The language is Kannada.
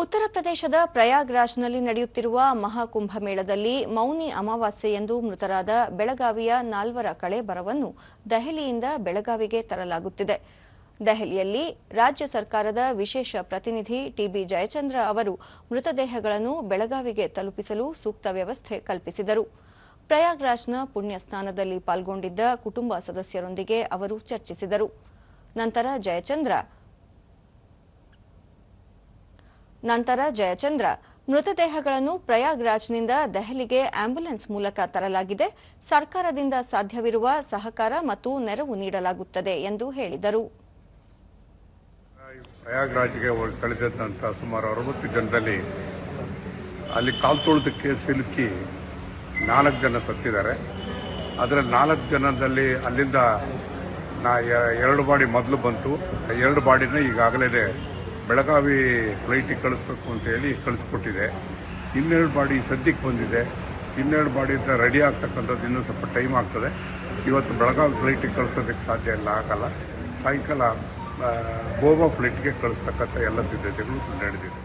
ಉತ್ತರ ಪ್ರದೇಶದ ಪ್ರಯಾಗ್ರಾಜ್ನಲ್ಲಿ ನಡೆಯುತ್ತಿರುವ ಮಹಾಕುಂಭಮೇಳದಲ್ಲಿ ಮೌನಿ ಅಮಾವಾಸ್ಯೆಯೆಂದು ಮೃತರಾದ ಬೆಳಗಾವಿಯ ನಾಲ್ವರ ಕಳೇಬರವನ್ನು ದೆಹಲಿಯಿಂದ ಬೆಳಗಾವಿಗೆ ತರಲಾಗುತ್ತಿದೆ. ದೆಹಲಿಯಲ್ಲಿ ರಾಜ್ಯ ಸರ್ಕಾರದ ವಿಶೇಷ ಪ್ರತಿನಿಧಿ ಟಿಬಿ ಜಯಚಂದ್ರ ಅವರು ಮೃತದೇಹಗಳನ್ನು ಬೆಳಗಾವಿಗೆ ತಲುಪಿಸಲು ಸೂಕ್ತ ವ್ಯವಸ್ಥೆ ಕಲ್ಪಿಸಿದರು. ಪ್ರಯಾಗ್ರಾಜ್ನ ಪುಣ್ಯ ಸ್ನಾನದಲ್ಲಿ ಪಾಲ್ಗೊಂಡಿದ್ದ ಕುಟುಂಬ ಸದಸ್ಯರೊಂದಿಗೆ ಅವರು ಚರ್ಚಿಸಿದರು. ನಂತರ ಜಯಚಂದ್ರ ನಂತರ ಜಯಚಂದ್ರ ಮೃತದೇಹಗಳನ್ನು ಪ್ರಯಾಗ್ರಾಜ್ನಿಂದ ದೆಹಲಿಗೆ ಆಂಬ್ಯುಲೆನ್ಸ್ ಮೂಲಕ ತರಲಾಗಿದೆ. ಸರ್ಕಾರದಿಂದ ಸಾಧ್ಯವಿರುವ ಸಹಕಾರ ಮತ್ತು ನೆರವು ನೀಡಲಾಗುತ್ತದೆ ಎಂದು ಹೇಳಿದರು. ಪ್ರಯಾಗ್ರಾಜ್ಗೆ ಕಳೆದಂಥ ಸುಮಾರು ಅರವತ್ತು ಜನರಲ್ಲಿ ಅಲ್ಲಿ ಕಾಲು ತೊಳೆದಕ್ಕೆ ಸಿಲುಕಿ ನಾಲ್ಕು ಜನ ಸತ್ತಿದ್ದಾರೆ. ಅದರ ನಾಲ್ಕು ಜನದಲ್ಲಿ ಅಲ್ಲಿಂದ ನಾ ಎರಡು ಬಾಡಿ ಮೊದಲು ಬಂತು. ಎರಡು ಬಾಡಿನ ಈಗಾಗಲೇ ಬೆಳಗಾವಿ ಫ್ಲೈಟಿಗೆ ಕಳಿಸ್ಬೇಕು ಅಂತ ಹೇಳಿ ಕಳಿಸ್ಕೊಟ್ಟಿದೆ. ಇನ್ನೆರಡು ಬಾಡಿ ಸದ್ಯಕ್ಕೆ ಬಂದಿದೆ. ಇನ್ನೆರಡು ಬಾಡಿ ರೆಡಿ ಆಗ್ತಕ್ಕಂಥದ್ದು ಇನ್ನೂ ಸ್ವಲ್ಪ ಟೈಮ್ ಆಗ್ತದೆ. ಇವತ್ತು ಬೆಳಗಾವಿ ಫ್ಲೈಟಿಗೆ ಕಳಿಸೋದಕ್ಕೆ ಸಾಧ್ಯ ಇಲ್ಲ, ಆಗಲ್ಲ. ಸಾಯಂಕಾಲ ಗೋವಾ ಫ್ಲೈಟ್ಗೆ ಕಳಿಸ್ತಕ್ಕಂಥ ಎಲ್ಲ ಸಿದ್ಧತೆಗಳು ನಡೆದಿದೆ.